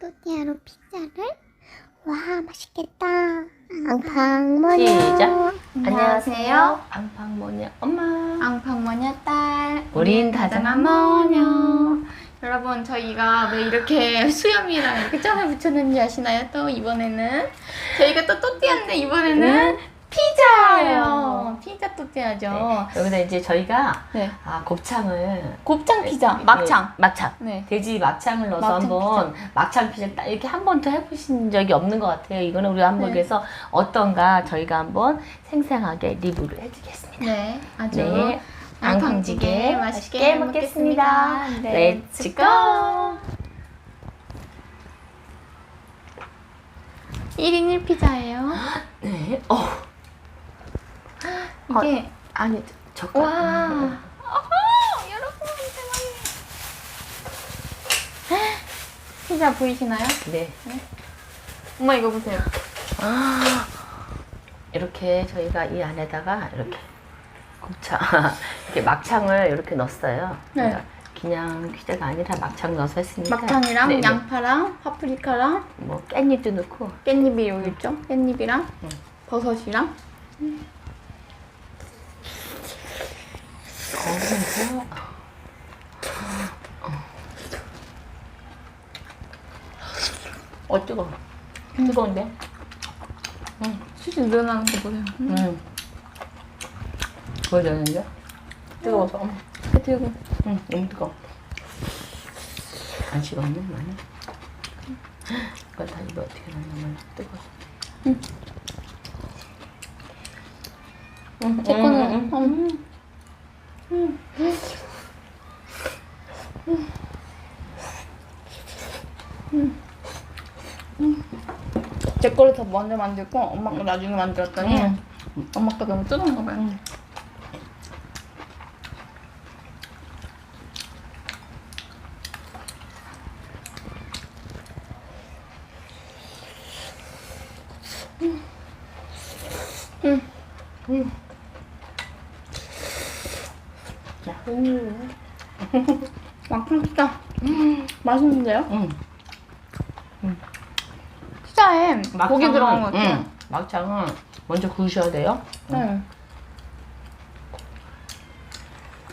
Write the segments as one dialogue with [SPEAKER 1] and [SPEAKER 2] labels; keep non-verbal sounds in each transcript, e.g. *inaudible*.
[SPEAKER 1] 또띠아로 피자를? 와 맛있겠다. 앙팡모녀.
[SPEAKER 2] 시작.
[SPEAKER 1] 안녕하세요.
[SPEAKER 2] 앙팡모녀 엄마.
[SPEAKER 1] 앙팡모녀 딸.
[SPEAKER 2] 우린 다정한 모녀.
[SPEAKER 1] 여러분 저희가 왜 이렇게 *laughs* 수염이랑 이렇게 점을 붙였는지 아시나요? 또 이번에는? 저희가 또 또띠아인데 이번에는 피자예요 피자 또띠아죠
[SPEAKER 2] 여기다 이제 저희가
[SPEAKER 1] 네.
[SPEAKER 2] 아, 곱창을
[SPEAKER 1] 곱창 피자 막창
[SPEAKER 2] 예, 막창.
[SPEAKER 1] 네.
[SPEAKER 2] 돼지 막창을 넣어서
[SPEAKER 1] 막창
[SPEAKER 2] 한번 막창 피자 딱 이렇게 한 번도 해보신 적이 없는 것 같아요. 이거는 우리 한국에서 어떤가 저희가 한번 생생하게 리뷰를 해주겠습니다.
[SPEAKER 1] 네 아주
[SPEAKER 2] 네.
[SPEAKER 1] 앙팡지게 맛있게 먹겠습니다. 네,
[SPEAKER 2] 렛츠 고!
[SPEAKER 1] 1인 1피자예요.
[SPEAKER 2] 네. 어.
[SPEAKER 1] 이게
[SPEAKER 2] 아니 젓갈.
[SPEAKER 1] 와. 어허, 여러분 대박이에요. 피자 보이시나요?
[SPEAKER 2] 네.
[SPEAKER 1] 엄마 이거 보세요.
[SPEAKER 2] 아, 이렇게 저희가 이 안에다가 이렇게 곱창 *laughs* 이렇게 막창을 이렇게 넣었어요.
[SPEAKER 1] 네.
[SPEAKER 2] 그러니까 그냥 피자가 아니라 막창 넣어서 했으니까.
[SPEAKER 1] 막창이랑
[SPEAKER 2] 네, 네.
[SPEAKER 1] 양파랑 파프리카랑
[SPEAKER 2] 뭐 깻잎도 넣고.
[SPEAKER 1] 깻잎이 여기 있죠? 깻잎이랑
[SPEAKER 2] 네.
[SPEAKER 1] 버섯이랑
[SPEAKER 2] 거기서 어 뜨거. 뜨거운데?
[SPEAKER 1] 수지 늘어나는 거 보세요. 음.
[SPEAKER 2] 응. 보여졌는데? 뜨거워서. 어머.
[SPEAKER 1] 이렇게 들고
[SPEAKER 2] 응, 너무 뜨거워. 안 식었네, 많이. 이걸 다 입에 어떻게 넣냐면 뜨거워.
[SPEAKER 1] 응.
[SPEAKER 2] 응,
[SPEAKER 1] 제 거는 음. 제 거를 더 먼저 만들고 엄마 거 나중에 만들었더니
[SPEAKER 2] 응.
[SPEAKER 1] 엄마 거 너무 뜨거운가 봐요.
[SPEAKER 2] 응. 자, 음.
[SPEAKER 1] 막창 피자 맛있는데요?
[SPEAKER 2] 응.
[SPEAKER 1] 피자에 고기 들어간 것 같아요.
[SPEAKER 2] 응. 막창은 먼저 구우셔야 돼요.
[SPEAKER 1] 네.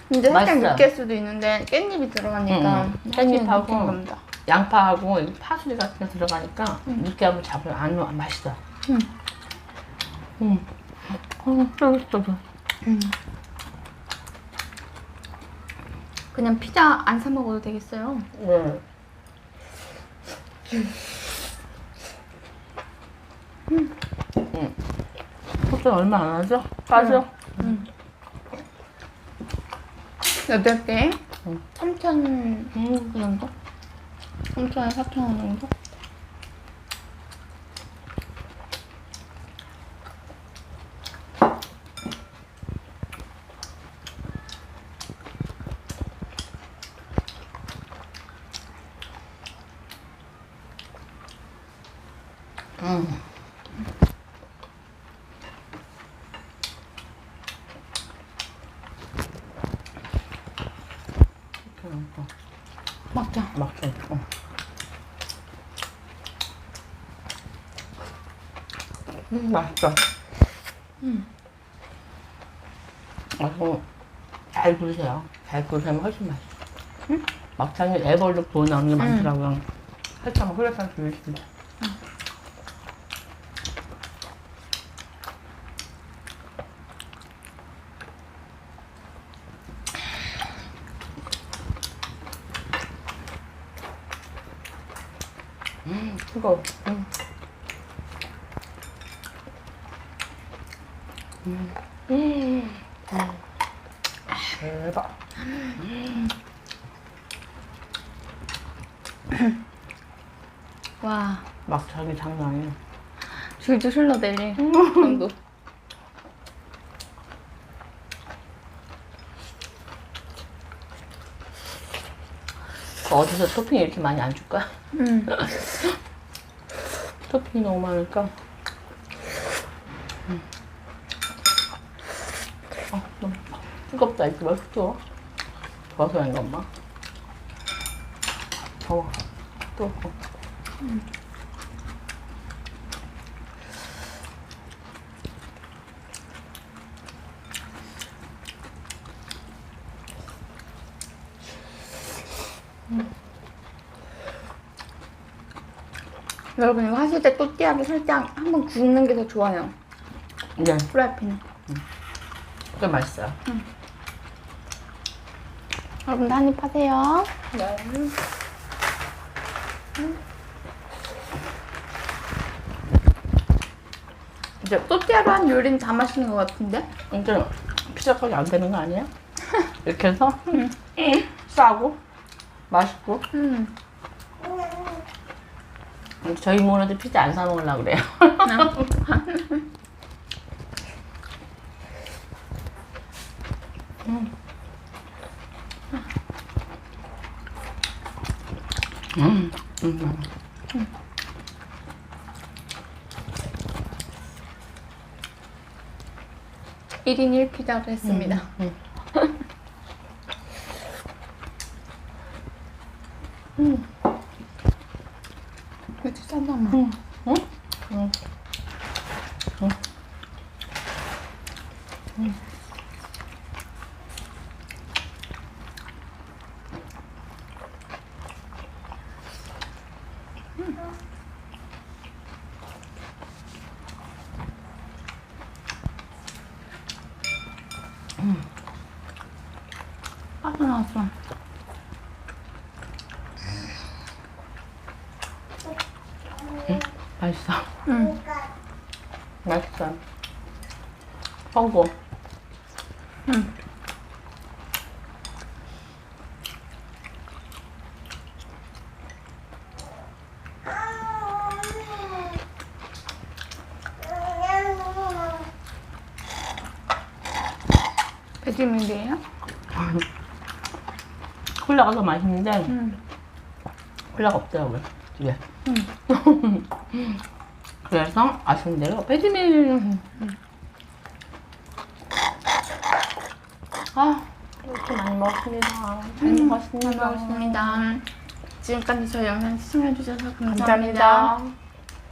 [SPEAKER 1] 근데 살짝
[SPEAKER 2] 맛있어요.
[SPEAKER 1] 느낄 수도 있는데 깻잎이 들어가니까
[SPEAKER 2] 응. 깻잎하고
[SPEAKER 1] 겁니다.
[SPEAKER 2] 양파하고 이 파슬리 같은 게 들어가니까 느끼함을 잡으면 안, 안 맛있어.
[SPEAKER 1] 응.
[SPEAKER 2] 응. 어, 맛있어.
[SPEAKER 1] 음. 그냥 피자 안 사 먹어도 되겠어요.
[SPEAKER 2] 네. 응. 속도 얼마 안 하죠? 빠져?
[SPEAKER 1] 여덟 개
[SPEAKER 2] 응.
[SPEAKER 1] 3천
[SPEAKER 2] 음.
[SPEAKER 1] 그 정도? 3천에 4천 원 정도?
[SPEAKER 2] 넣고
[SPEAKER 1] 막자.
[SPEAKER 2] 막창. 어. 음, 맛있어.
[SPEAKER 1] 음.
[SPEAKER 2] 아주 잘 구우세요. 잘 구우시면 훨씬 맛있어. 응? 막창이 애벌로 구워 나오는 게 많더라고요. 살짝 후려서 주시면 돼. 음. 음. 음. 음. 대박.
[SPEAKER 1] 와,
[SPEAKER 2] 막창이 장난 아니야.
[SPEAKER 1] 줄줄 흘러내릴 정도.
[SPEAKER 2] 어디서 토핑 이렇게 많이 안 줄까?
[SPEAKER 1] 음. *laughs*
[SPEAKER 2] 토핑이 너무 많으니까. 음. 아, 너무 뜨겁다. 뜨거워? 더워서 그런가, 엄마? 더워. 뜨겁고.
[SPEAKER 1] 여러분 이거 하실 때 또띠아를 살짝 한번 굽는 게 더 좋아요.
[SPEAKER 2] 네,
[SPEAKER 1] 프라이팬에.
[SPEAKER 2] 꽤 맛있어요.
[SPEAKER 1] 여러분도 한입 하세요.
[SPEAKER 2] 네.
[SPEAKER 1] 이제 또띠아로 한 요리는 다 맛있는 것 같은데?
[SPEAKER 2] 이제 피자까지 안 되는 거 아니에요? *laughs* 이렇게 해서 싸고 맛있고
[SPEAKER 1] 음.
[SPEAKER 2] 저희 모노도 피자 안 사 먹으려고 그래요. 음. 음.
[SPEAKER 1] 일인 1피자로 했습니다.
[SPEAKER 2] 음.
[SPEAKER 1] 이거 진짜 잠깐만.
[SPEAKER 2] 응? 응. 응.
[SPEAKER 1] 빠져나왔어.
[SPEAKER 2] 맛있어.
[SPEAKER 1] 응. *laughs*
[SPEAKER 2] 맛있어. 성공.
[SPEAKER 1] 응. 베지밀이에요?
[SPEAKER 2] 콜라가 더 맛있는데
[SPEAKER 1] 응.
[SPEAKER 2] 콜라가 없더라고요.
[SPEAKER 1] 응. *laughs*
[SPEAKER 2] 그래서 아쉬운 대로 베지밀. 아 이렇게 많이 먹었습니다.
[SPEAKER 1] 잘잘
[SPEAKER 2] 먹었습니다.
[SPEAKER 1] 먹었습니다. 지금까지 저희 영상 시청해주셔서 감사합니다.
[SPEAKER 2] 감사합니다.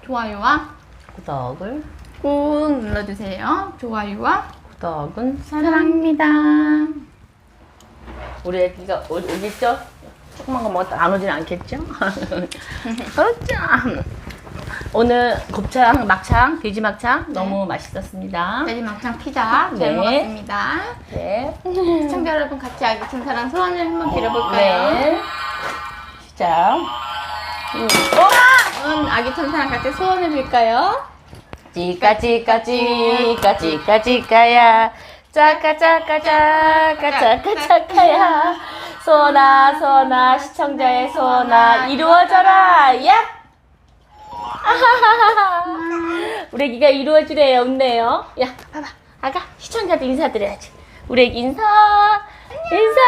[SPEAKER 1] 좋아요와
[SPEAKER 2] 구독을
[SPEAKER 1] 꾹 눌러주세요. 좋아요와
[SPEAKER 2] 구독은
[SPEAKER 1] 사랑합니다.
[SPEAKER 2] 우리 애기가 오, 오겠죠? 조그만 거 먹었다 안 오진 않겠죠? *laughs* 그렇죠. 오늘 곱창, 막창, 돼지 막창 너무 맛있었습니다.
[SPEAKER 1] 돼지 막창 피자 잘
[SPEAKER 2] 네.
[SPEAKER 1] 먹었습니다.
[SPEAKER 2] 네.
[SPEAKER 1] 시청자 여러분 같이 아기 천사랑 소원을 한번 빌어볼까요?
[SPEAKER 2] 네. 시작.
[SPEAKER 1] 응, 아기 천사랑 같이 소원을 빌까요?
[SPEAKER 2] 찌까 찌까 찌까 찌까 찌까야 짜까 짜까 짜까 짜까 짜까야 소나 소나 시청자의 소나 이루어져라 야 아하하하 우리 애기가 이루어지래 없네요 야 봐봐 아가 시청자도 인사드려야지 우리 애기 인사 인사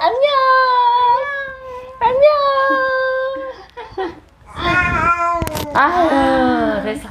[SPEAKER 2] 안녕 안녕 아유 그래서